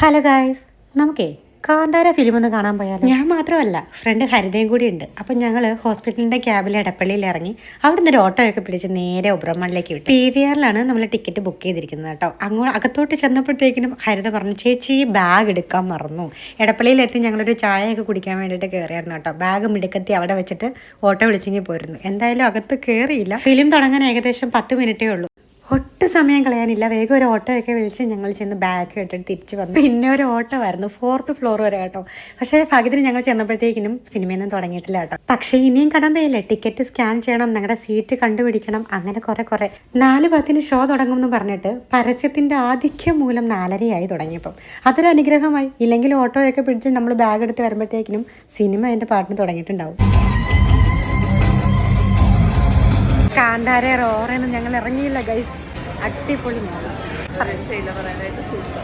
Hello guys നമുക്കേ Kantara film ഒന്ന് കാണാൻ പോയാലോ? ഞാൻ മാത്രമല്ല ഫ്രണ്ട് ഹരിതയും കൂടി ഉണ്ട്. അപ്പം ഞങ്ങൾ ഹോസ്പിറ്റലിന്റെ ക്യാബിൽ എടപ്പള്ളിയിൽ ഇറങ്ങി അവിടെ നിന്ന് ഒരു ഓട്ടോയൊക്കെ പിടിച്ച് നേരെ ഉബ്രമണിലേക്ക് വിട്ടു. പി വി ആറിലാണ് നമ്മൾ ടിക്കറ്റ് ബുക്ക് ചെയ്തിരിക്കുന്നത് കേട്ടോ. അങ്ങോട്ട് അകത്തോട്ട് ചെന്നപ്പോഴത്തേക്കിനും ഹരിത പറഞ്ഞു ചേച്ചി ബാഗ് എടുക്കാൻ മറന്നു. എടപ്പള്ളിയിലെത്തി ഞങ്ങളൊരു ചായയൊക്കെ കുടിക്കാൻ വേണ്ടിയിട്ട് കയറിയായിരുന്നു കേട്ടോ. ബാഗ് മിടുക്കത്തി അവിടെ വെച്ചിട്ട് ഓട്ടോ വിളിച്ചെങ്കിൽ പോയിരുന്നു എന്തായാലും അകത്ത് കയറിയില്ല ഫിലിം തുടങ്ങാൻ ഏകദേശം പത്ത് മിനിറ്റേ ഉള്ളൂ. ഒട്ടും സമയം കളയാനില്ല. വേഗം ഒരു ഓട്ടോയൊക്കെ വിളിച്ച് ഞങ്ങൾ ചെന്ന് ബാഗ് ഇട്ടിട്ട് തിരിച്ചു വന്നു. പിന്നെ ഒരു ഓട്ടോ ആയിരുന്നു. ഫോർത്ത് ഫ്ലോർ വരെ കേട്ടോ. പക്ഷേ ഭാഗ്യത്തിന് ഞങ്ങൾ ചെന്നപ്പോഴത്തേക്കിനും സിനിമയൊന്നും തുടങ്ങിയിട്ടില്ല കേട്ടോ. പക്ഷേ ഇനിയും കടമ്പയില്ലേ ടിക്കറ്റ് സ്കാൻ ചെയ്യണം ഞങ്ങളുടെ സീറ്റ് കണ്ടുപിടിക്കണം അങ്ങനെ കുറെ കുറെ. നാല് പത്തിന് ഷോ തുടങ്ങും എന്ന് പറഞ്ഞിട്ട് പരസ്യത്തിന്റെ ആധിക്യം മൂലം നാലരയായി തുടങ്ങിയപ്പം. അതൊരു അനുഗ്രഹമായി. ഇല്ലെങ്കിൽ ഓട്ടോയൊക്കെ പിടിച്ച് നമ്മൾ ബാഗ് എടുത്ത് വരുമ്പോഴത്തേക്കിനും സിനിമ അതിന്റെ പാട്ടിന് തുടങ്ങിയിട്ടുണ്ടാവും. കാന്താരെ റോറെന്ന് ഞങ്ങൾ ഇറങ്ങിയില്ല ഗൈസ് അടിപൊളി രക്ഷയില്ല പറയാനായിട്ട് സൂപ്പർ